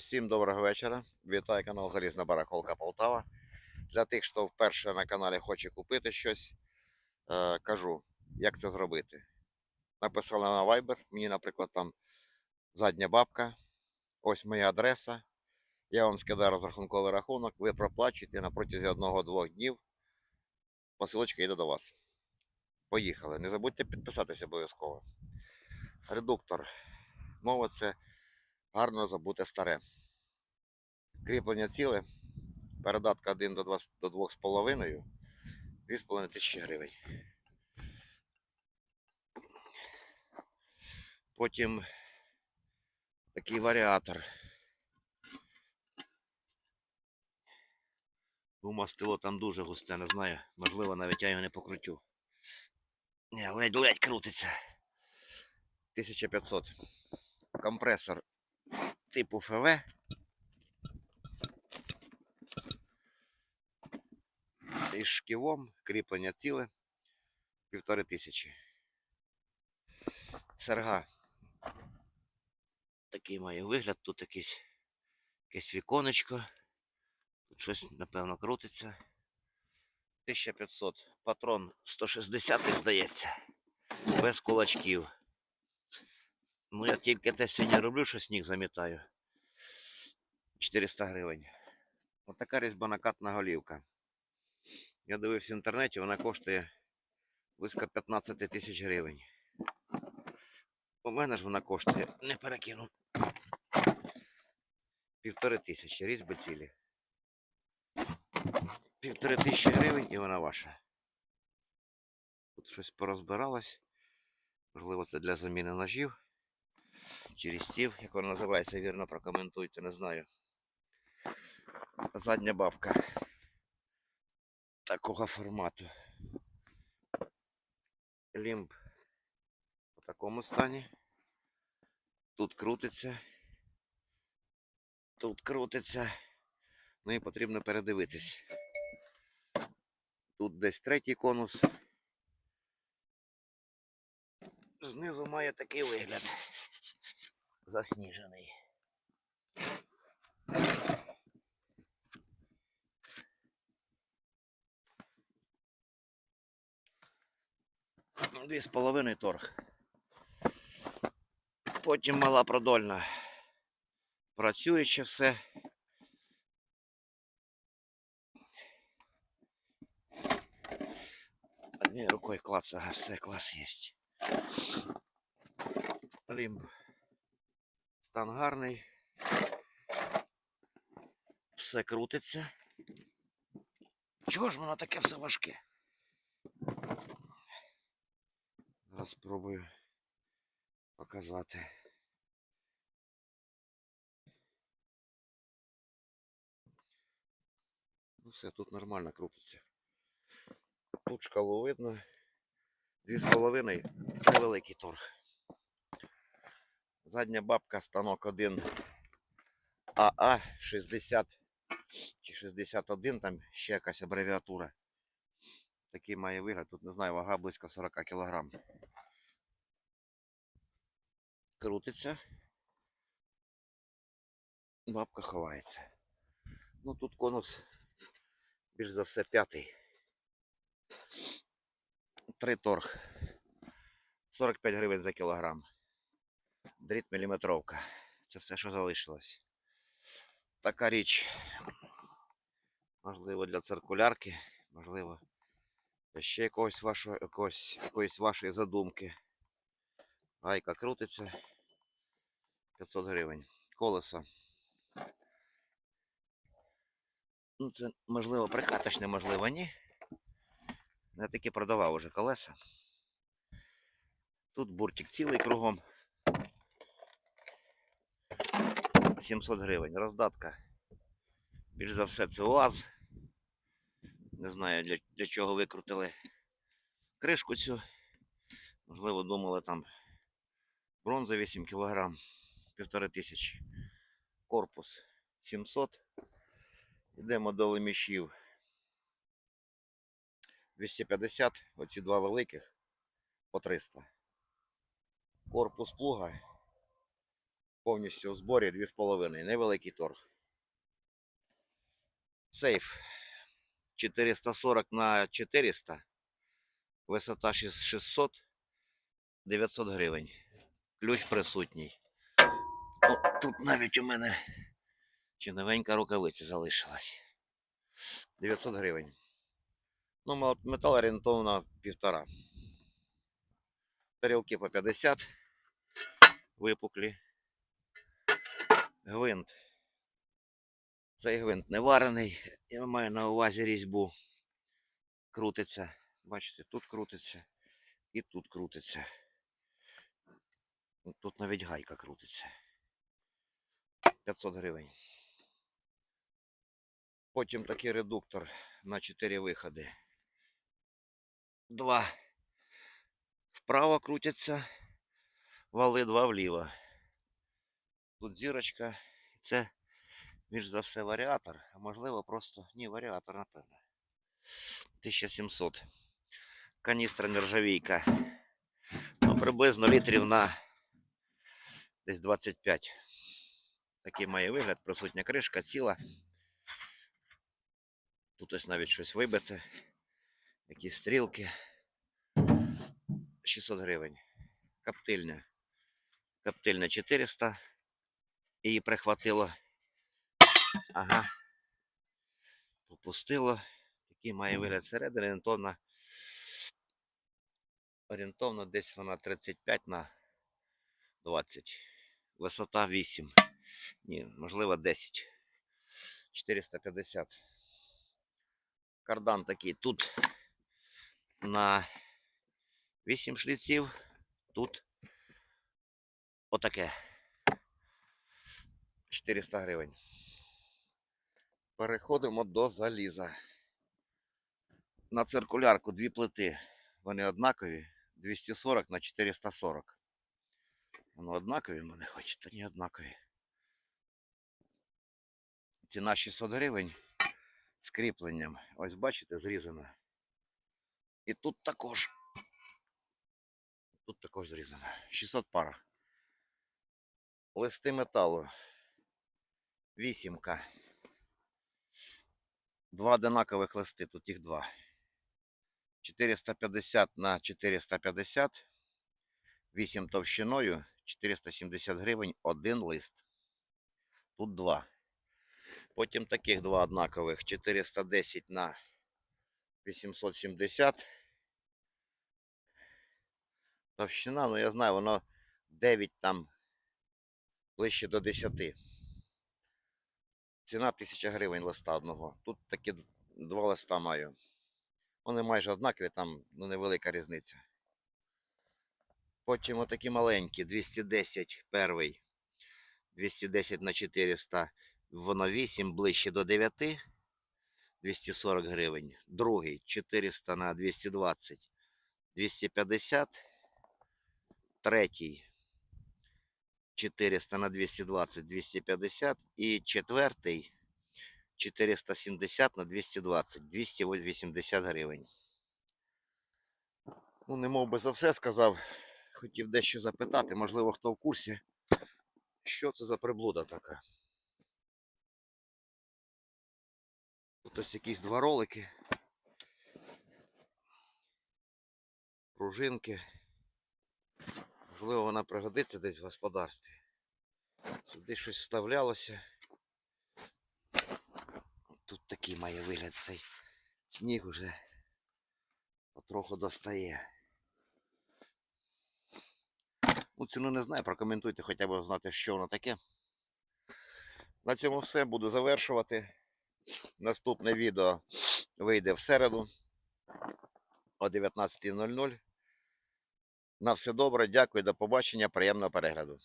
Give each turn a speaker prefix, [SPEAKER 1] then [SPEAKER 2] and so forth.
[SPEAKER 1] Всім доброго вечора. Вітаю канал Залізна Барахолка Полтава. Для тих, хто вперше на каналі хоче купити щось, е, кажу, як це зробити. Написали на Viber, мені, наприклад, там задня бабка, ось моя адреса. Я вам скидаю розрахунковий рахунок, ви проплачуєте на протязі одного-двох днів. Посилочка йде до вас. Поїхали. Не забудьте підписатися обов'язково. Редуктор. Мова це гарно забуте старе. Кріплення ціле, передатка 1 до 2, до 2,5, 2,5 тисячі гривень. Потім такий варіатор. Ну, мастило там дуже густе, не знаю. Можливо, навіть я його не покрутю. Ледь-ледь крутиться. 1500. Компресор типу ФВ. Із шківом, кріплення ціле, півтори тисячі. Серга. Такий має вигляд, тут якийсь, якесь віконечко. Тут щось, напевно, крутиться. 1500. Патрон 160 здається. Без кулачків. Ну, я тільки те сьогодні роблю, що сніг замітаю. 400 гривень. Ось така різьбонакатна голівка. Я дивився в інтернеті, вона коштує близько 15 тисяч гривень. У мене ж вона коштує, не перекину. Півтори тисячі, різьби цілі. Півтори тисячі гривень і вона ваша. Тут щось порозбиралось. Можливо, це для заміни ножів чи різців, як вона називається, вірно прокоментуйте, не знаю. Задня бабка такого формату. Лімб в такому стані. Тут крутиться. Тут крутиться. Ну і потрібно передивитись. Тут десь третій конус. Знизу має такий вигляд. Засніжений. Дві з половиною торг. Потім мала продольна. Працююче все. Однією рукою клац, ага, все, клас є. Лімб. Стан гарний. Все крутиться. Чого ж воно таке все важке? Зараз спробую показати. Ну все, тут нормально крутиться. Тут шкалу видно. Дві з половиною невеликий торг. Задня бабка, станок 1 АА 60 чи 61, там ще якась абревіатура. Такий має вигляд, тут не знаю, вага близько 40 кг. Крутиться. Бабка ховається. Ну тут конус більш за все п'ятий. Три торг. 45 гривень за кілограм. Дріт міліметровка. Це все, що залишилось. Така річ. Можливо, для циркулярки, можливо, для ще якогось вашого, якогось, якоїсь вашої задумки. Гайка крутиться. 500 гривень. Колесо. Ну, це можливо прикаточне, можливо, ні. Я таки продавав уже колеса. Тут буртик цілий кругом. 700 гривень. Роздатка. Більш за все це УАЗ. Не знаю для, для чого викрутили кришку цю. Можливо, думали там бронза 8 кг, півтори тисячі. Корпус 700. Йдемо до лемішів. 250, оці два великих по 300. Корпус плуга Повністю у зборі 2,5. Невеликий торг. Сейф 440 на 400. Висота 600. 900 гривень. Ключ присутній. О, тут навіть у мене чи новенька рукавиця залишилась. 900 гривень. Ну, метал орієнтовно півтора. Тарілки по 50 випуклі. Гвинт. Цей гвинт не варений. Я маю на увазі різьбу. Крутиться. Бачите, тут крутиться і тут крутиться. Тут навіть гайка крутиться. 500 гривень. Потім такий редуктор на 4 виходи. Два вправо крутяться, вали два вліво. Тут зірочка. Це більш за все варіатор, а можливо просто. Ні, варіатор, напевно. 1700. Каністра нержавійка. Ну, приблизно літрів на десь 25. Такий має вигляд, присутня кришка ціла. Тут ось навіть щось вибите. Якісь стрілки. 600 гривень. Коптильня. Коптильня 400. Її прихватило. Ага. Попустило. Такий має вигляд середини. Орієнтовно, орієнтовно десь вона 35 на 20. Висота 8. Ні, можливо 10. 450. Кардан такий тут на 8 шліців. Тут отаке. 400 гривень. Переходимо до заліза. На циркулярку дві плити. Вони однакові. 240 на 440. Воно однакові мене хоче, та не однакові. Ціна 600 гривень з кріпленням. Ось бачите, зрізана. І тут також. Тут також зрізано. 600 пара. Листи металу. Вісімка. Два одинакових листи, тут їх два. 450 на 450. 8 товщиною. 470 гривень один лист. Тут два. Потім таких два однакових. 410 на 870. Товщина, ну я знаю, воно 9 там ближче до 10. Ціна 1000 гривень листа одного. Тут такі два листа маю. Вони майже однакові, там ну, невелика різниця. Потім отакі маленькі, 210 перший, 210 на 400, воно 8, ближче до 9, 240 гривень. Другий 400 на 220, 250. Третій 400 на 220, 250. І четвертий 470 на 220, 280 гривень. Ну, не мов би за все сказав. Хотів дещо запитати, можливо, хто в курсі, що це за приблуда така. Тут ось якісь два ролики. Пружинки. Можливо, вона пригодиться десь в господарстві. Сюди щось вставлялося. Тут такий має вигляд цей сніг уже потроху достає. Ну, ціну не знаю, прокоментуйте хоча б знати, що воно таке. На цьому все буду завершувати. Наступне відео вийде в середу о 19.00. На все добре, дякую, до побачення, приємного перегляду.